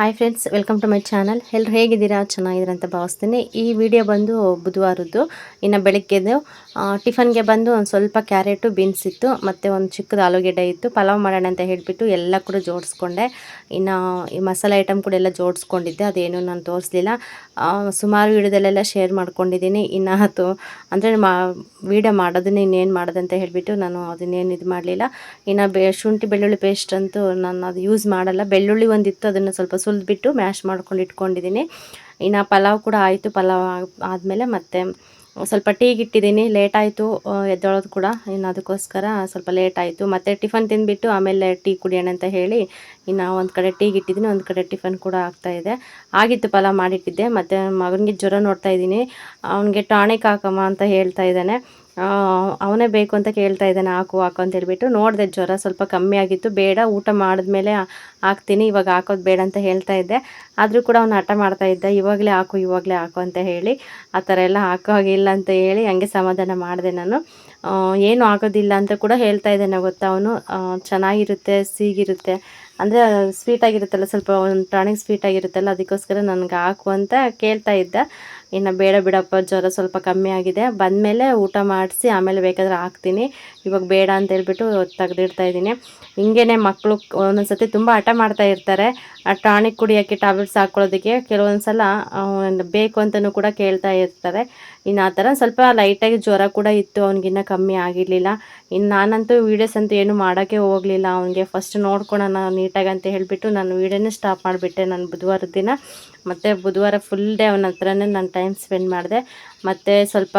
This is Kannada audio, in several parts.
Hi friends welcome to my channel ಎಲ್ಲರೂ ಹೇಗಿದ್ದೀರಾ? ಚೆನ್ನಾಗಿದ್ದೀರಾ ಅಂತ ಭಾವಿಸ್ತೀನಿ. ಈ ವಿಡಿಯೋ ಬಂದು ಬುಧವಾರದ್ದು. ಇನ್ನು ಬೆಳಗ್ಗೆದು ಟಿಫನ್ಗೆ ಬಂದು ಒಂದು ಸ್ವಲ್ಪ ಕ್ಯಾರೆಟು, ಬೀನ್ಸ್ ಇತ್ತು, ಮತ್ತು ಒಂದು ಚಿಕ್ಕದು ಆಲೂಗೆಡ್ಡೆ ಇತ್ತು. ಪಲಾವ್ ಮಾಡೋಣ ಅಂತ ಹೇಳಿಬಿಟ್ಟು ಎಲ್ಲ ಕೂಡ ಜೋಡಿಸ್ಕೊಂಡೆ. ಇನ್ನು ಈ ಮಸಾಲೆ ಐಟಮ್ ಕೂಡ ಎಲ್ಲ ಜೋಡಿಸ್ಕೊಂಡಿದ್ದೆ. ಅದೇನು ನಾನು ತೋರಿಸ್ಲಿಲ್ಲ. ಸುಮಾರು ವಿಡಿಯೋದಲ್ಲೆಲ್ಲ ಶೇರ್ ಮಾಡ್ಕೊಂಡಿದ್ದೀನಿ. ಇನ್ನು ಅದು, ಅಂದರೆ ಮಾ ವೀಡಿಯೋ ಮಾಡೋದನ್ನ ಇನ್ನೇನು ಮಾಡೋದಂತ ಹೇಳಿಬಿಟ್ಟು ನಾನು ಅದನ್ನೇನು ಇದು ಮಾಡಲಿಲ್ಲ. ಇನ್ನು ಬೆ, ಶುಂಠಿ, ಬೆಳ್ಳುಳ್ಳಿ ಪೇಸ್ಟ್ ಅಂತೂ ನಾನು ಅದು ಯೂಸ್ ಮಾಡಲ್ಲ. ಬೆಳ್ಳುಳ್ಳಿ ಒಂದಿತ್ತು, ಅದನ್ನು ಸ್ವಲ್ಪ ಸುಲಿದ್ಬಿಟ್ಟು ಮ್ಯಾಶ್ ಮಾಡ್ಕೊಂಡು ಇಟ್ಕೊಂಡಿದ್ದೀನಿ. ಇನ್ನು ಪಲಾವ್ ಕೂಡ ಆಯಿತು, ಪಲಾವ್ ಆದಮೇಲೆ ಮತ್ತೆ ಸ್ವಲ್ಪ ಟೀಗೆ ಇಟ್ಟಿದ್ದೀನಿ ಲೇಟ್ ಆಯಿತು ಎದ್ದೊಳೋದು ಕೂಡ. ಇನ್ನು ಅದಕ್ಕೋಸ್ಕರ ಸ್ವಲ್ಪ ಲೇಟ್ ಆಯಿತು. ಮತ್ತು ಟಿಫನ್ ತಿಂದುಬಿಟ್ಟು ಆಮೇಲೆ ಟೀ ಕುಡಿಯೋಣ ಅಂತ ಹೇಳಿ ಇನ್ನು ಒಂದು ಕಡೆ ಟೀಗೆ ಇಟ್ಟಿದ್ದೀನಿ ಒಂದು ಕಡೆ ಟಿಫನ್ ಕೂಡ ಆಗ್ತಾಯಿದೆ ಆಗಿತ್ತು ಪಲಾವ್ ಮಾಡಿಟ್ಟಿದ್ದೆ. ಮತ್ತು ಮಗನಿಗೆ ಜ್ವರ ನೋಡ್ತಾ ಇದ್ದೀನಿ. ಅವನಿಗೆ ಟಾನಿಕ್ ಹಾಕಮ್ಮ ಅಂತ ಹೇಳ್ತಾ ಇದ್ದಾನೆ. ಅವನೇ ಬೇಕು ಅಂತ ಕೇಳ್ತಾ ಇದ್ದಾನೆ, ಹಾಕು ಹಾಕು ಅಂತ ಹೇಳ್ಬಿಟ್ಟು ನೋಡಿದೆ ಜ್ವರ ಸ್ವಲ್ಪ ಕಮ್ಮಿ ಆಗಿತ್ತು. ಬೇಡ, ಊಟ ಮಾಡಿದ್ಮೇಲೆ ಹಾಕ್ತೀನಿ, ಇವಾಗ ಹಾಕೋದು ಬೇಡ ಅಂತ ಹೇಳ್ತಾ ಇದ್ದೆ. ಆದರೂ ಕೂಡ ಅವನು ಹಠ ಮಾಡ್ತಾ ಇದ್ದ, ಇವಾಗಲೇ ಹಾಕು ಇವಾಗಲೇ ಹಾಕು ಅಂತ ಹೇಳಿ ಆ ಥರ ಎಲ್ಲ ಹಾಕೋ ಹಾಗಿಲ್ಲ ಅಂತ ಹೇಳಿ ಹಂಗೆ ಸಮಾಧಾನ ಮಾಡಿದೆ ನಾನು. ಏನು ಆಗೋದಿಲ್ಲ ಅಂತ ಕೂಡ ಹೇಳ್ತಾ ಇದ್ದಾನೆ, ಗೊತ್ತಾ ಅವನು? ಚೆನ್ನಾಗಿರುತ್ತೆ, ಸೀಗಿರುತ್ತೆ. ಅಂದರೆ ಸ್ವೀಟಾಗಿರುತ್ತಲ್ಲ ಸ್ವಲ್ಪ ಒಂದು ಟಾನಿಕ್ ಸ್ವೀಟ್ ಆಗಿರುತ್ತಲ್ಲ, ಅದಕ್ಕೋಸ್ಕರ ನನಗೆ ಹಾಕು ಅಂತ ಕೇಳ್ತಾ ಇದ್ದ. ಇನ್ನು ಬೇಡ ಬಿಡಪ್ಪ, ಜ್ವರ ಸ್ವಲ್ಪ ಕಮ್ಮಿ ಆಗಿದೆ. ಬಂದಮೇಲೆ ಊಟ ಮಾಡಿಸಿ ಆಮೇಲೆ ಬೇಕಾದ್ರೆ ಹಾಕ್ತೀನಿ. ಇವಾಗ ಬೇಡ ಅಂತ ಹೇಳ್ಬಿಟ್ಟು ತೆಗೆದಿಡ್ತಾ ಇದ್ದೀನಿ. ಹಿಂಗೇ ಮಕ್ಕಳು ಒಂದೊಂದು ಸತಿ ತುಂಬ ಮಾಡ್ತಾ ಇರ್ತಾರೆ. ಆ ಟಾನಿಕ್ ಕುಡಿಯೋಕ್ಕೆ ಟ್ಯಾಬ್ಲೆಟ್ಸ್ ಹಾಕ್ಕೊಳ್ಳೋದಕ್ಕೆ ಕೆಲವೊಂದು ಸಲ ಬೇಕು ಅಂತಲೂ ಕೂಡ ಕೇಳ್ತಾ ಇರ್ತಾರೆ. ಇನ್ನು ಆ ಥರ ಸ್ವಲ್ಪ ಲೈಟಾಗಿ ಜ್ವರ ಕೂಡ ಇತ್ತು, ಅವ್ನಿಗಿನ್ನ ಕಮ್ಮಿ ಆಗಿರಲಿಲ್ಲ. ಇನ್ನು ನಾನಂತೂ ವೀಡಿಯೋಸ್ ಅಂತೂ ಏನು ಮಾಡೋಕ್ಕೆ ಹೋಗಲಿಲ್ಲ. ಅವನಿಗೆ ಫಸ್ಟ್ ನೋಡ್ಕೊಳೋಣ ನೀಟಾಗಿ ಅಂತ ಹೇಳಿಬಿಟ್ಟು ನಾನು ವೀಡಿಯೋನೇ ಸ್ಟಾಪ್ ಮಾಡಿಬಿಟ್ಟೆ ನಾನು ಬುಧವಾರದ ದಿನ. ಮತ್ತು ಬುಧವಾರ ಫುಲ್ ಡೇ ಅವನ ಹತ್ರನೇ ನಾನು ಟೈಮ್ ಸ್ಪೆಂಡ್ ಮಾಡಿದೆ. ಮತ್ತು ಸ್ವಲ್ಪ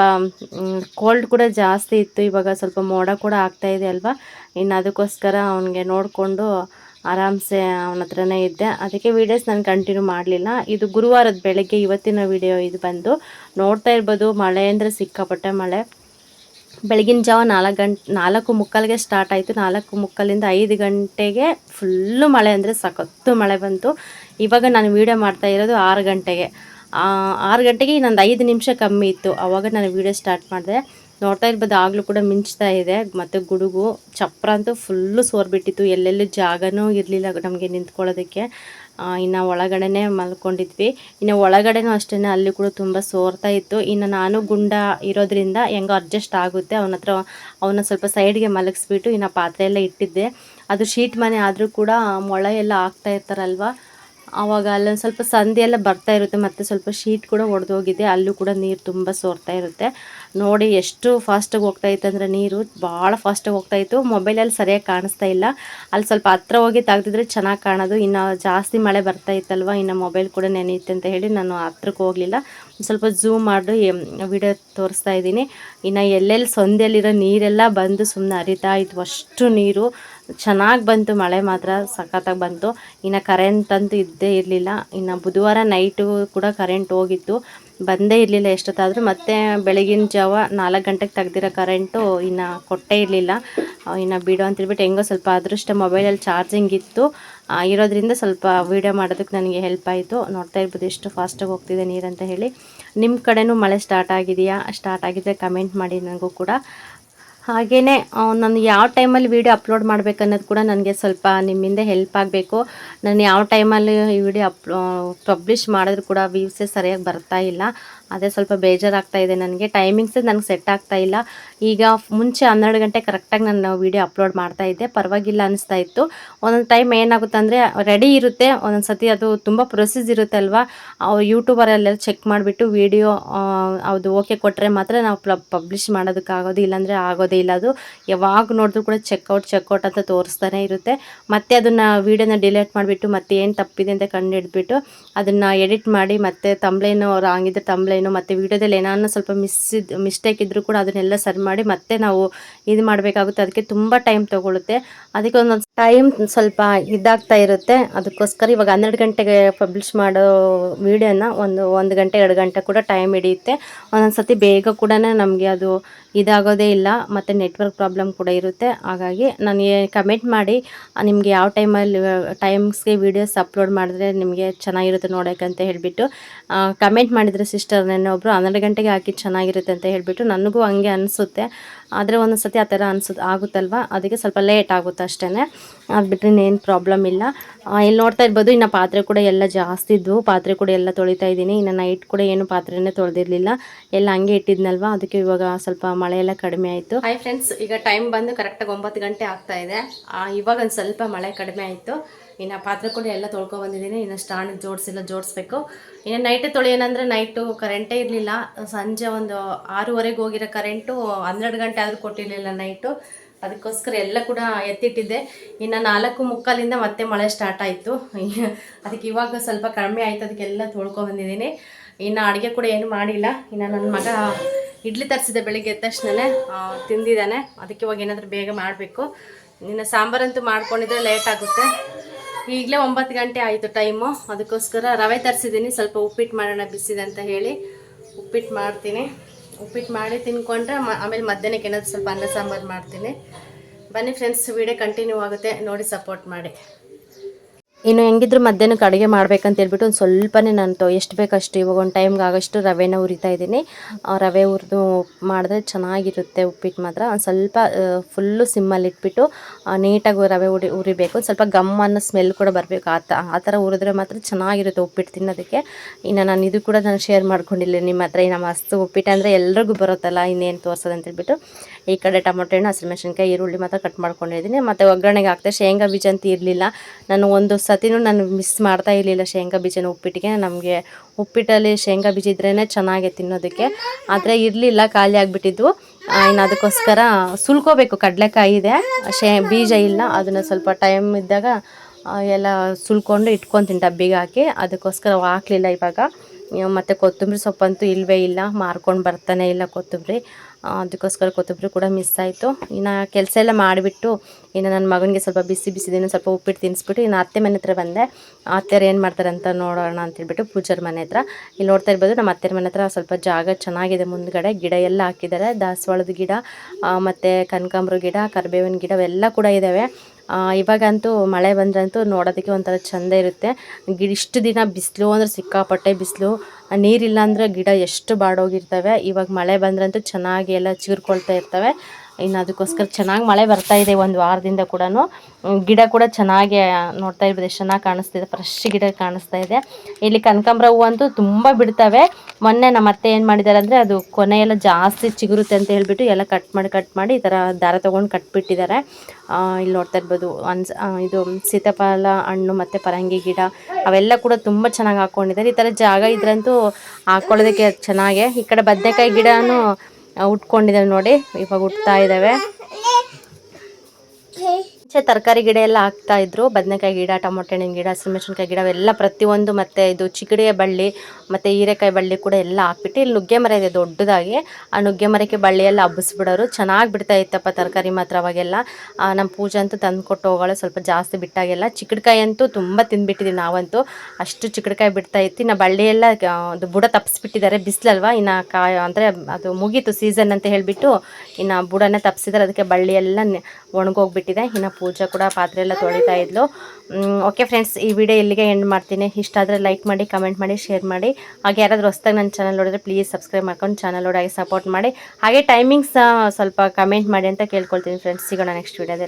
ಕೋಲ್ಡ್ ಕೂಡ ಜಾಸ್ತಿ ಇತ್ತು. ಇವಾಗ ಸ್ವಲ್ಪ ಮೋಡ ಕೂಡ ಆಗ್ತಾ ಇದೆ ಅಲ್ವಾ? ಇನ್ನು ಅದಕ್ಕೋಸ್ಕರ ಅವನಿಗೆ ನೋಡಿಕೊಂಡು ಆರಾಮ್ಸೆ ಅವನ ಹತ್ರನೇ ಇದ್ದೆ. ಅದಕ್ಕೆ ವೀಡಿಯೋಸ್ ನಾನು ಕಂಟಿನ್ಯೂ ಮಾಡಲಿಲ್ಲ. ಇದು ಗುರುವಾರದ ಬೆಳಗ್ಗೆ ಇವತ್ತಿನ ವಿಡಿಯೋ ಇದು ಬಂದು ನೋಡ್ತಾ ಇರ್ಬೋದು. ಮಳೆ ಅಂದರೆ ಸಿಕ್ಕಾಪಟ್ಟೆ ಮಳೆ. ಬೆಳಗಿನ ಜಾವ ನಾಲ್ಕು ಗಂಟೆ ನಾಲ್ಕು ಮುಕ್ಕಾಲಿಗೆ ಸ್ಟಾರ್ಟ್ ಆಯಿತು. ನಾಲ್ಕು ಮುಕ್ಕಾಲಿಂದ ಐದು ಗಂಟೆಗೆ ಫುಲ್ಲು ಮಳೆ ಅಂದರೆ ಸಖತ್ತು ಮಳೆ ಬಂತು. ಇವಾಗ ನಾನು ವೀಡಿಯೋ ಮಾಡ್ತಾ ಇರೋದು ಆರು ಗಂಟೆಗೆ. ಆರು ಗಂಟೆಗೆ ಇನ್ನೊಂದು ಐದು ನಿಮಿಷ ಕಮ್ಮಿ ಇತ್ತು. ಆವಾಗ ನಾನು ವೀಡಿಯೋ ಸ್ಟಾರ್ಟ್ ಮಾಡಿದೆ. ನೋಡ್ತಾ ಇರ್ಬೋದು, ಆಗಲೂ ಕೂಡ ಮಿಂಚ್ತಾ ಇದೆ. ಮತ್ತು ಗುಡುಗು, ಚಪ್ರ ಅಂತೂ ಫುಲ್ಲು ಸೋರ್ಬಿಟ್ಟಿತ್ತು. ಎಲ್ಲೆಲ್ಲೂ ಜಾಗನೂ ಇರಲಿಲ್ಲ ನಮಗೆ ನಿಂತ್ಕೊಳ್ಳೋದಕ್ಕೆ. ಇನ್ನು ಒಳಗಡೆನೇ ಮಲ್ಕೊಂಡಿದ್ವಿ. ಇನ್ನು ಒಳಗಡೆನೂ ಅಷ್ಟೇ ಅಲ್ಲಿ ಕೂಡ ತುಂಬ ಸೋರ್ತಾ ಇತ್ತು. ಇನ್ನು ನಾನು ಗುಂಡ ಇರೋದ್ರಿಂದ ಹೆಂಗೋ ಅಡ್ಜಸ್ಟ್ ಆಗುತ್ತೆ. ಅವನ ಹತ್ರ ಅವನ್ನ ಸ್ವಲ್ಪ ಸೈಡ್ಗೆ ಮಲಗಿಸ್ಬಿಟ್ಟು ಇನ್ನು ಪಾತ್ರೆ ಎಲ್ಲ ಇಟ್ಟಿದ್ದೆ. ಅದು ಶೀಟ್ ಮನೆ ಆದರೂ ಕೂಡ ಮೊಳೆ ಎಲ್ಲ ಆಗ್ತಾ ಇರ್ತಾರಲ್ವ? ಆವಾಗ ಅಲ್ಲೊಂದು ಸ್ವಲ್ಪ ಸಂಧಿ ಎಲ್ಲ ಬರ್ತಾ ಇರುತ್ತೆ. ಮತ್ತು ಸ್ವಲ್ಪ ಶೀಟ್ ಕೂಡ ಒಡೆದೋಗಿದೆ ಅಲ್ಲೂ ಕೂಡ ನೀರು ತುಂಬ ಸೋರ್ತಾ ಇರುತ್ತೆ. ನೋಡಿ ಎಷ್ಟು ಫಾಸ್ಟಾಗಿ ಹೋಗ್ತಾ ಇತ್ತು ಅಂದರೆ ನೀರು ಭಾಳ ಫಾಸ್ಟಾಗಿ ಹೋಗ್ತಾ ಇತ್ತು. ಮೊಬೈಲಲ್ಲಿ ಸರಿಯಾಗಿ ಕಾಣಿಸ್ತಾ ಇಲ್ಲ. ಅಲ್ಲಿ ಸ್ವಲ್ಪ ಹತ್ರ ಹೋಗಿ ತೆಗ್ದಿದ್ರೆ ಚೆನ್ನಾಗಿ ಕಾಣೋದು. ಇನ್ನು ಜಾಸ್ತಿ ಮಳೆ ಬರ್ತಾ ಇತ್ತಲ್ವ, ಇನ್ನು ಮೊಬೈಲ್ ಕೂಡ ನೆನೆಯುತ್ತೆ ಅಂತ ಹೇಳಿ ನಾನು ಹತ್ರಕ್ಕೆ ಹೋಗಲಿಲ್ಲ. ಸ್ವಲ್ಪ ಝೂಮ್ ಮಾಡಿ ವಿಡಿಯೋ ತೋರಿಸ್ತಾ ಇದ್ದೀನಿ. ಇನ್ನು ಎಲ್ಲೆಲ್ಲಿ ಸೊಂದೆಯಲ್ಲಿರೋ ನೀರೆಲ್ಲ ಬಂದು ಸುಮ್ಮನೆ ಹರಿತಾ ಇತ್ತು. ಅಷ್ಟು ನೀರು. ಚೆನ್ನಾಗಿ ಬಂತು, ಮಳೆ ಮಾತ್ರ ಸಖತ್ತಾಗಿ ಬಂತು. ಇನ್ನು ಕರೆಂಟ್ ಅಂತೂ ಇದ್ದೇ ಇರಲಿಲ್ಲ. ಇನ್ನು ಬುಧವಾರ ನೈಟು ಕೂಡ ಕರೆಂಟ್ ಹೋಗಿತ್ತು. ಬಂದೇ ಇರಲಿಲ್ಲ ಎಷ್ಟೊತ್ತಾದರೂ. ಮತ್ತೆ ಬೆಳಗಿನ ಜಾವ ನಾಲ್ಕು ಗಂಟೆಗೆ ತೆಗ್ದಿರೋ ಕರೆಂಟು ಇನ್ನು ಕೊಟ್ಟೇ ಇರಲಿಲ್ಲ. ಇನ್ನು ಬಿಡು ಅಂತೇಳ್ಬಿಟ್ಟು ಹೆಂಗೋ ಸ್ವಲ್ಪ ಅದೃಷ್ಟ ಮೊಬೈಲಲ್ಲಿ ಚಾರ್ಜಿಂಗ್ ಇತ್ತು. ಇರೋದ್ರಿಂದ ಸ್ವಲ್ಪ ವೀಡಿಯೋ ಮಾಡೋದಕ್ಕೆ ನನಗೆ ಹೆಲ್ಪ್ ಆಯಿತು. ನೋಡ್ತಾ ಇರ್ಬೋದು ಎಷ್ಟು ಫಾಸ್ಟಾಗಿ ಹೋಗ್ತಿದೆ ನೀರಂತ ಹೇಳಿ. ನಿಮ್ಮ ಕಡೆನೂ ಮಳೆ ಸ್ಟಾರ್ಟ್ ಆಗಿದೆಯಾ? ಸ್ಟಾರ್ಟ್ ಆಗಿದ್ದರೆ ಕಮೆಂಟ್ ಮಾಡಿ ನನಗೂ ಕೂಡ. ಹಾಗೆಯೇ ನಾನು ಯಾವ ಟೈಮಲ್ಲಿ ವೀಡಿಯೋ ಅಪ್ಲೋಡ್ ಮಾಡಬೇಕು ಅನ್ನೋದು ಕೂಡ ನನಗೆ ಸ್ವಲ್ಪ ನಿಮ್ಮಿಂದ ಹೆಲ್ಪ್ ಆಗಬೇಕು. ನಾನು ಯಾವ ಟೈಮಲ್ಲಿ ಈ ವಿಡಿಯೋ ಅಪ್ಲೋ ಪಬ್ಲಿಷ್ ಮಾಡಿದ್ರು ಕೂಡ ವ್ಯೂಸೇ ಸರಿಯಾಗಿ ಬರ್ತಾ ಇಲ್ಲ. ಅದೇ ಸ್ವಲ್ಪ ಬೇಜಾರಾಗ್ತಾ ಇದೆ ನನಗೆ. ಟೈಮಿಂಗ್ಸ್ ನನಗೆ ಸೆಟ್ ಆಗ್ತಾ ಇಲ್ಲ. ಈಗ ಮುಂಚೆ ಹನ್ನೆರಡು ಗಂಟೆ ಕರೆಕ್ಟಾಗಿ ನಾನು ವೀಡಿಯೋ ಅಪ್ಲೋಡ್ ಮಾಡ್ತಾ ಇದ್ದೆ. ಪರವಾಗಿಲ್ಲ ಅನಿಸ್ತಾ ಇತ್ತು. ಒಂದೊಂದು ಟೈಮ್ ಏನಾಗುತ್ತೆ ಅಂದರೆ ರೆಡಿ ಇರುತ್ತೆ. ಒಂದೊಂದು ಸತಿ ಅದು ತುಂಬ ಪ್ರೊಸೀಸ್ ಇರುತ್ತೆ ಅಲ್ವಾ? ಅವ್ರು ಯೂಟ್ಯೂಬರಲ್ಲೆಲ್ಲ ಚೆಕ್ ಮಾಡಿಬಿಟ್ಟು ವೀಡಿಯೋ ಅದು ಓಕೆ ಕೊಟ್ಟರೆ ಮಾತ್ರ ನಾವು ಪಬ್ಲಿಷ್ ಮಾಡೋದಕ್ಕಾಗೋದು, ಇಲ್ಲಾಂದರೆ ಆಗೋದೇ ಇಲ್ಲ. ಅದು ಯಾವಾಗ ನೋಡಿದ್ರು ಕೂಡ ಚೆಕ್ಔಟ್ ಚೆಕ್ಔಟ್ ಅಂತ ತೋರಿಸ್ತಾನೆ ಇರುತ್ತೆ. ಮತ್ತೆ ಅದನ್ನು ವೀಡಿಯೋನ ಡಿಲೀಟ್ ಮಾಡಿಬಿಟ್ಟು ಮತ್ತೆ ಏನು ತಪ್ಪಿದೆ ಅಂತ ಕಂಡು ಹಿಡಿದ್ಬಿಟ್ಟು ಅದನ್ನು ಎಡಿಟ್ ಮಾಡಿ ಮತ್ತೆ ತಂಬ್ಲೇನು ಅವ್ರು ಹಂಗಿದ್ರೆ ತಂಬ್ಲೇನು ಮತ್ತು ವೀಡಿಯೋದಲ್ಲಿ ಏನಾನ ಸ್ವಲ್ಪ ಮಿಸ್ ಮಿಸ್ಟೇಕ್ ಇದ್ದರೂ ಕೂಡ ಅದನ್ನೆಲ್ಲ ಸರಿ ಮಾಡಿ ಮತ್ತೆ ನಾವು ಇದು ಮಾಡಬೇಕಾಗುತ್ತೆ. ಅದಕ್ಕೆ ತುಂಬ ಟೈಮ್ ತೊಗೊಳುತ್ತೆ. ಅದಕ್ಕೆ ಒಂದೊಂದು ಟೈಮ್ ಸ್ವಲ್ಪ ಇದಾಗ್ತಾ ಇರುತ್ತೆ. ಅದಕ್ಕೋಸ್ಕರ ಇವಾಗ ಹನ್ನೆರಡು ಗಂಟೆಗೆ ಪಬ್ಲಿಷ್ ಮಾಡೋ ವೀಡಿಯೋನ ಒಂದು ಒಂದು ಗಂಟೆ, ಎರಡು ಗಂಟೆ ಕೂಡ ಟೈಮ್ ಹಿಡಿಯುತ್ತೆ. ಒಂದೊಂದು ಸತಿ ಬೇಗ ಕೂಡ ನಮಗೆ ಅದು ಇದಾಗೋದೇ ಇಲ್ಲ. ಮತ್ತು ನೆಟ್ವರ್ಕ್ ಪ್ರಾಬ್ಲಮ್ ಕೂಡ ಇರುತ್ತೆ. ಹಾಗಾಗಿ ನನಗೆ ಕಮೆಂಟ್ ಮಾಡಿ ನಿಮಗೆ ಯಾವ ಟೈಮಲ್ಲಿ ಟೈಮ್ಸ್ಗೆ ವೀಡಿಯೋಸ್ ಅಪ್ಲೋಡ್ ಮಾಡಿದ್ರೆ ನಿಮಗೆ ಚೆನ್ನಾಗಿರುತ್ತೆ ನೋಡೋಕ್ಕಂತ ಹೇಳಿಬಿಟ್ಟು ಕಮೆಂಟ್ ಮಾಡಿದರೆ ಸಿಸ್ಟರ್ ಒಬ್ಬರು ಹನ್ನೆರಡು ಗಂಟೆಗೆ ಹಾಕಿ ಚೆನ್ನಾಗಿರುತ್ತೆ ಅಂತ ಹೇಳಿಬಿಟ್ಟು, ನನಗೂ ಹಂಗೆ ಅನಿಸುತ್ತೆ. ಆದರೆ ಒಂದೊಂದು ಸತಿ ಆ ಥರ ಅನ್ಸುತ್ತೆ ಆಗುತ್ತಲ್ವ? ಅದಕ್ಕೆ ಸ್ವಲ್ಪ ಲೇಟ್ ಆಗುತ್ತೆ ಅಷ್ಟೇ ಅದು ಬಿಟ್ಟರೆ ಇನ್ನೇನು ಪ್ರಾಬ್ಲಮ್ ಇಲ್ಲ. ಇಲ್ಲಿ ನೋಡ್ತಾ ಇರ್ಬೋದು, ಇನ್ನು ಪಾತ್ರೆ ಕೂಡ ಎಲ್ಲ ಜಾಸ್ತಿ ಇದ್ವು. ಪಾತ್ರೆ ಕೂಡ ಎಲ್ಲ ತೊಳಿತಾ ಇದ್ದೀನಿ. ಇನ್ನು ನೈಟ್ ಕೂಡ ಏನು ಪಾತ್ರೆನೇ ತೊಳೆದಿರಲಿಲ್ಲ. ಎಲ್ಲ ಹಂಗೆ ಇಟ್ಟಿದ್ನಲ್ವ? ಅದಕ್ಕೆ ಇವಾಗ ಸ್ವಲ್ಪ ಮಳೆ ಎಲ್ಲ ಕಡಿಮೆ ಆಯಿತು. ಹಾಯ್ ಫ್ರೆಂಡ್ಸ್ ಈಗ ಟೈಮ್ ಬಂದು ಕರೆಕ್ಟಾಗಿ ಒಂಬತ್ತು ಗಂಟೆ ಆಗ್ತಾ ಇದೆ. ಇವಾಗ ಒಂದು ಸ್ವಲ್ಪ ಮಳೆ ಕಡಿಮೆ ಆಯಿತು. ಇನ್ನು ಪಾತ್ರೆ ಕೂಡ ಎಲ್ಲ ತೊಳ್ಕೊ ಬಂದಿದ್ದೀನಿ. ಇನ್ನು ಸ್ಟಾಂಡ್ ಜೋಡಿಸಿಲ್ಲ ಜೋಡಿಸ್ಬೇಕು. ಇನ್ನು ನೈಟ್ ತೊಳೆಯೋಣಂದ್ರೆ ನೈಟು ಕರೆಂಟೇ ಇರಲಿಲ್ಲ. ಸಂಜೆ ಒಂದು ಆರೂವರೆಗೆ ಹೋಗಿರೋ ಕರೆಂಟು ಹನ್ನೆರಡು ಗಂಟೆ ಆದರೂ ಕೊಟ್ಟಿರಲಿಲ್ಲ ನೈಟು ಅದಕ್ಕೋಸ್ಕರ ಎಲ್ಲ ಕೂಡ ಎತ್ತಿಟ್ಟಿದ್ದೆ. ಇನ್ನು ನಾಲ್ಕು ಮುಕ್ಕಾಲಿಂದ ಮತ್ತೆ ಮಳೆ ಸ್ಟಾರ್ಟ್ ಆಯಿತು. ಅದಕ್ಕೆ ಇವಾಗ ಸ್ವಲ್ಪ ಕಡಿಮೆ ಆಯಿತು. ಅದಕ್ಕೆಲ್ಲ ತೊಳ್ಕೊ ಬಂದಿದ್ದೀನಿ. ಇನ್ನು ಅಡುಗೆ ಕೂಡ ಏನು ಮಾಡಿಲ್ಲ. ಇನ್ನು ನನ್ನ ಮಗ ಇಡ್ಲಿ ತರಿಸಿದೆ ಬೆಳಿಗ್ಗೆ ಎದ್ದ ತಕ್ಷಣ ತಿಂದಿದ್ದಾನೆ. ಅದಕ್ಕೆ ಇವಾಗ ಏನಾದರೂ ಬೇಗ ಮಾಡಬೇಕು. ಇನ್ನು ಸಾಂಬಾರಂತೂ ಮಾಡ್ಕೊಂಡಿದ್ರೆ ಲೇಟ್ ಆಗುತ್ತೆ. ಈಗಲೇ ಒಂಬತ್ತು ಗಂಟೆ ಆಯಿತು ಟೈಮು ಅದಕ್ಕೋಸ್ಕರ ರವೆ ತರಿಸಿದ್ದೀನಿ ಸ್ವಲ್ಪ ಉಪ್ಪಿಟ್ಟು ಮಾಡೋಣ ಬಿಸಿದೆ ಅಂತ ಹೇಳಿ ಉಪ್ಪಿಟ್ಟು ಮಾಡ್ತೀನಿ. ಉಪ್ಪಿಟ್ಟು ಮಾಡಿ ತಿನ್ಕೊಂಡ್ರೆ ಆಮೇಲೆ ಮಧ್ಯಾಹ್ನಕ್ಕೆ ಏನಾದರೂ ಸ್ವಲ್ಪ ಅನ್ನ ಸಾಂಬಾರು ಮಾಡ್ತೀನಿ. ಬನ್ನಿ ಫ್ರೆಂಡ್ಸ್ ವಿಡಿಯೋ ಕಂಟಿನ್ಯೂ ಆಗುತ್ತೆ. ನೋಡಿ ಸಪೋರ್ಟ್ ಮಾಡಿ. ಇನ್ನು ಹೆಂಗಿದ್ರು ಮಧ್ಯಾಹ್ನಕ್ಕೆ ಅಡುಗೆ ಮಾಡ್ಬೇಕಂತ ಹೇಳ್ಬಿಟ್ಟು ಒಂದು ಸ್ವಲ್ಪನೇ ನಾನು ತೊ ಎಷ್ಟು ಬೇಕಷ್ಟು ಇವಾಗ ಒಂದು ಟೈಮ್ಗೆ ಆಗೋಷ್ಟು ರವೆನ ಹುರಿತಾ ಇದ್ದೀನಿ. ರವೆ ಹುರಿದು ಮಾಡಿದ್ರೆ ಚೆನ್ನಾಗಿರುತ್ತೆ ಉಪ್ಪಿಟ್ಟು ಮಾತ್ರ. ಒಂದು ಸ್ವಲ್ಪ ಫುಲ್ಲು ಸಿಮ್ಮಲ್ಲಿ ಇಟ್ಬಿಟ್ಟು ನೀಟಾಗಿ ರವೆ ಉರಿ ಉರಿಬೇಕು ಸ್ವಲ್ಪ ಗಮ್ ಅನ್ನೋ ಸ್ಮೆಲ್ ಕೂಡ ಬರಬೇಕು. ಆ ಆ ಥರ ಹುರಿದ್ರೆ ಮಾತ್ರ ಚೆನ್ನಾಗಿರುತ್ತೆ ಉಪ್ಪಿಟ್ಟು ತಿನ್ನೋದಕ್ಕೆ. ಇನ್ನು ನಾನು ಇದು ಕೂಡ ನಾನು ಶೇರ್ ಮಾಡ್ಕೊಂಡಿಲ್ಲ ನಿಮ್ಮ ಹತ್ರ. ಇನ್ನು ಮಸ್ತು ಉಪ್ಪಿಟ್ಟು ಅಂದರೆ ಎಲ್ರಿಗೂ ಬರುತ್ತಲ್ಲ, ಇನ್ನೇನು ತೋರಿಸೋದು ಅಂತ ಹೇಳ್ಬಿಟ್ಟು. ಈ ಕಡೆ ಟೊಮೊಟೊ ಹಣ್ಣು ಹಸಿಮೆಣಸಿನ್ಕಾಯಿ ಈರುಳ್ಳಿ ಮಾತ್ರ ಕಟ್ ಮಾಡ್ಕೊಂಡಿದ್ದೀನಿ. ಮತ್ತು ಒಗ್ಗರಣೆಗೆ ಹಾಕ್ತೆ ಶೇಂಗಾ ಬೀಜ ಅಂತ ಇರಲಿಲ್ಲ. ನಾನು ಒಂದು ಸತಿನೂ ನಾನು ಮಿಸ್ ಮಾಡ್ತಾ ಇರಲಿಲ್ಲ ಶೇಂಗಾ ಬೀಜನ ಉಪ್ಪಿಟ್ಟಿಗೆ. ನಮಗೆ ಉಪ್ಪಿಟ್ಟಲ್ಲಿ ಶೇಂಗಾ ಬೀಜ ಇದ್ರೇ ಚೆನ್ನಾಗೆ ತಿನ್ನೋದಕ್ಕೆ. ಆದರೆ ಇರಲಿಲ್ಲ, ಖಾಲಿ ಆಗಿಬಿಟ್ಟಿದ್ವು ಇನ್ನು ಅದಕ್ಕೋಸ್ಕರ ಸುಲ್ಕೋಬೇಕು, ಕಡಲೆಕಾಯಿ ಇದೆ. ಶೇ, ಬೀಜ ಇಲ್ಲ, ಅದನ್ನು ಸ್ವಲ್ಪ ಟೈಮ್ ಇದ್ದಾಗ ಎಲ್ಲ ಸುಲ್ಕೊಂಡು ಇಟ್ಕೊತೀನಿ ಡಬ್ಬಿಗೆ ಹಾಕಿ. ಅದಕ್ಕೋಸ್ಕರ ಹಾಕ್ಲಿಲ್ಲ ಇವಾಗ. ಮತ್ತು ಕೊತ್ತಂಬರಿ ಸೊಪ್ಪಂತೂ ಇಲ್ಲವೇ ಇಲ್ಲ, ಮಾರ್ಕೊಂಡು ಬರ್ತಾನೆ ಇಲ್ಲ ಕೊತ್ತಂಬರಿ. ಅದಕ್ಕೋಸ್ಕರ ಕೊತ್ತಂಬರಿ ಕೂಡ ಮಿಸ್ ಆಯಿತು. ಇನ್ನು ಕೆಲಸ ಎಲ್ಲ ಮಾಡಿಬಿಟ್ಟು, ಇನ್ನು ನನ್ನ ಮಗನಿಗೆ ಸ್ವಲ್ಪ ಬಿಸಿ ಬಿಸಿದೇನು ಸ್ವಲ್ಪ ಉಪ್ಪಿಟ್ಟು ತಿನ್ನಿಸ್ಬಿಟ್ಟು ಇನ್ನು ಅತ್ತೆ ಮನೆ ಹತ್ರ ಬಂದೆ. ಅತ್ತೆಯವ್ರು ಏನು ಮಾಡ್ತಾರೆ ಅಂತ ನೋಡೋಣ ಅಂತ ಹೇಳ್ಬಿಟ್ಟು ಪೂಜಾರ ಮನೆ ಹತ್ರ. ಇಲ್ಲಿ ನೋಡ್ತಾ ಇರ್ಬೋದು, ನಮ್ಮ ಅತ್ತೆಯರ ಮನೆ ಹತ್ರ ಸ್ವಲ್ಪ ಜಾಗ ಚೆನ್ನಾಗಿದೆ ಮುಂದ್ಗಡೆ. ಗಿಡ ಎಲ್ಲ ಹಾಕಿದ್ದಾರೆ. ದಾಸವಾಳದ ಗಿಡ ಮತ್ತು ಕನಕಾಂಬ್ರ ಗಿಡ, ಕರಿಬೇವಿನ ಗಿಡ ಅವೆಲ್ಲ ಕೂಡ ಇದ್ದಾವೆ ಇವಾಗಂತೂ ಮಳೆ ಬಂದ್ರಂತೂ ನೋಡೋದಕ್ಕೆ ಒಂಥರ ಚೆಂದ ಇರುತ್ತೆ. ಗಿಡ ಇಷ್ಟು ದಿನ ಬಿಸಿಲು ಅಂದರೆ ಸಿಕ್ಕಾಪಟ್ಟೆ ಬಿಸಿಲು. ನೀರಿಲ್ಲ ಅಂದರೆ ಗಿಡ ಎಷ್ಟು ಬಾಡೋಗಿರ್ತವೆ. ಇವಾಗ ಮಳೆ ಬಂದ್ರಂತೂ ಚೆನ್ನಾಗಿ ಎಲ್ಲ ಚೀರ್ಕೊಳ್ತಾ ಇರ್ತವೆ. ಇನ್ನು ಅದಕ್ಕೋಸ್ಕರ ಚೆನ್ನಾಗಿ ಮಳೆ ಬರ್ತಾ ಇದೆ ಒಂದು ವಾರದಿಂದ ಕೂಡ ಗಿಡ ಕೂಡ ಚೆನ್ನಾಗಿ ನೋಡ್ತಾ ಇರ್ಬೋದು. ಎಷ್ಟು ಚೆನ್ನಾಗಿ ಕಾಣಿಸ್ತಿದೆ. ಫ್ರೆಶ್ ಗಿಡ ಕಾಣಿಸ್ತಾ ಇದೆ. ಇಲ್ಲಿ ಕನಕಾಂಬ್ರ ಹೂವು ಅಂತೂ ತುಂಬ ಬಿಡ್ತವೆ. ಮೊನ್ನೆ ನಮ್ಮ ಅತ್ತೆ ಏನು ಮಾಡಿದ್ದಾರೆ ಅಂದರೆ, ಅದು ಕೊನೆ ಎಲ್ಲ ಜಾಸ್ತಿ ಚಿಗುರುತ್ತೆ ಅಂತ ಹೇಳಿಬಿಟ್ಟು ಎಲ್ಲ ಕಟ್ ಮಾಡಿ ಕಟ್ ಮಾಡಿ ಈ ಥರ ದಾರ ತೊಗೊಂಡು ಕಟ್ಬಿಟ್ಟಿದ್ದಾರೆ ಇಲ್ಲಿ ನೋಡ್ತಾ ಇರ್ಬೋದು. ಅನ್ಸ್ ಇದು ಸೀತಾಫಲ ಹಣ್ಣು ಮತ್ತು ಪರಂಗಿ ಗಿಡ ಅವೆಲ್ಲ ಕೂಡ ತುಂಬ ಚೆನ್ನಾಗಿ ಹಾಕ್ಕೊಂಡಿದ್ದಾರೆ ಈ ಥರ ಜಾಗ ಇದ್ರಂತೂ ಹಾಕ್ಕೊಳ್ಳೋದಕ್ಕೆ ಚೆನ್ನಾಗೆ. ಈ ಕಡೆ ಬದನೆಕಾಯಿ ಗಿಡನೂ ಉಟ್ಕೊಂಡಿದ್ದಾವೆ ನೋಡಿ. ಇವಾಗ ಉಟ್ತಾ ಇದ್ದಾವೆ. ಮುಂಚೆ ತರಕಾರಿ ಗಿಡ ಎಲ್ಲ ಹಾಕ್ತಾ ಇದ್ರು. ಬದನೆಕಾಯಿ ಗಿಡ, ಟೊಮೊಟೊ ಹಣ್ಣಿನ ಗಿಡ ಹಸಿಮೆಣಸಿನ್ಕಾಯಿ ಗಿಡ ಅವೆಲ್ಲ ಪ್ರತಿಯೊಂದು ಮತ್ತೆ ಇದು ಚಿಗಡಿಯ ಬಳ್ಳಿ ಮತ್ತು ಹೀರೆಕಾಯಿ ಬಳ್ಳಿ ಕೂಡ ಎಲ್ಲ ಹಾಕ್ಬಿಟ್ಟು ಇಲ್ಲಿ ನುಗ್ಗೆ ಮರ ಇದೆ ದೊಡ್ಡದಾಗಿ. ಆ ನುಗ್ಗೆ ಮರಕ್ಕೆ ಬಳ್ಳಿ ಎಲ್ಲ ಹಬ್ಬಿಸ್ಬಿಡೋರು. ಚೆನ್ನಾಗಿ ಬಿಡ್ತಾ ಇತ್ತಪ್ಪ ತರಕಾರಿ ಮಾತ್ರ ಅವಾಗೆಲ್ಲ. ನಮ್ಮ ಪೂಜೆ ಅಂತೂ ತಂದು ಕೊಟ್ಟು ಹೋಗೋಳೆ. ಸ್ವಲ್ಪ ಜಾಸ್ತಿ ಬಿಟ್ಟಾಗೆಲ್ಲ. ಚಿಕ್ಕಡ್ಕಾಯಿ ಅಂತೂ ತುಂಬ ತಿಂದ್ಬಿಟ್ಟಿದ್ದೀವಿ ನಾವಂತೂ. ಅಷ್ಟು ಚಿಕ್ಕಡ್ಕಾಯಿ ಬಿಡ್ತಾ ಇತ್ತು. ಇನ್ನು ಬಳ್ಳಿ ಎಲ್ಲ ಅದು ಬುಡ ತಪ್ಪಿಸ್ಬಿಟ್ಟಿದ್ದಾರೆ ಬಿಸಿಲಲ್ವಾ? ಇನ್ನು ಕಾಯಿ, ಅಂದರೆ ಅದು ಮುಗೀತು ಸೀಸನ್ ಅಂತ ಹೇಳಿಬಿಟ್ಟು ಇನ್ನು ಬುಡನೇ ತಪ್ಪಿಸಿದ್ದಾರೆ ಅದಕ್ಕೆ ಬಳ್ಳಿ ಎಲ್ಲ ಒಣಗೋಗ್ಬಿಟ್ಟಿದೆ. ಇನ್ನು ಪೂಜಾ ಕೂಡ ಪಾತ್ರೆ ಎಲ್ಲ ತೊಳಿತಾ ಇದ್ಲು. ಓಕೆ ಫ್ರೆಂಡ್ಸ್ ಈ ವಿಡಿಯೋ ಇಲ್ಲಿಗೆ ಎಂಡ್ ಮಾಡ್ತೀನಿ. ಇಷ್ಟ ಆದರೆ ಲೈಕ್ ಮಾಡಿ ಕಮೆಂಟ್ ಮಾಡಿ ಶೇರ್ ಮಾಡಿ. ಹಾಗೆ ಯಾರಾದರೂ ಹೊಸ್ದಾಗಿ ನನ್ನ ಚಾನಲ್ ನೋಡಿದ್ರೆ ಪ್ಲೀಸ್ ಸಬ್ಸ್ಕ್ರೈಬ್ ಮಾಡ್ಕೊಂಡು ಚಾನಲ್ ನೋಡಾಗಿ ಸಪೋರ್ಟ್ ಮಾಡಿ. ಹಾಗೆ ಟೈಮಿಂಗ್ಸ್ ಸ್ವಲ್ಪ ಕಮೆಂಟ್ ಮಾಡಿ ಅಂತ ಕೇಳ್ಕೊಳ್ತೀನಿ ಫ್ರೆಂಡ್ಸ್ ಸಿಗೋಣ ನೆಕ್ಸ್ಟ್ ವಿಡಿಯೋದಲ್ಲಿ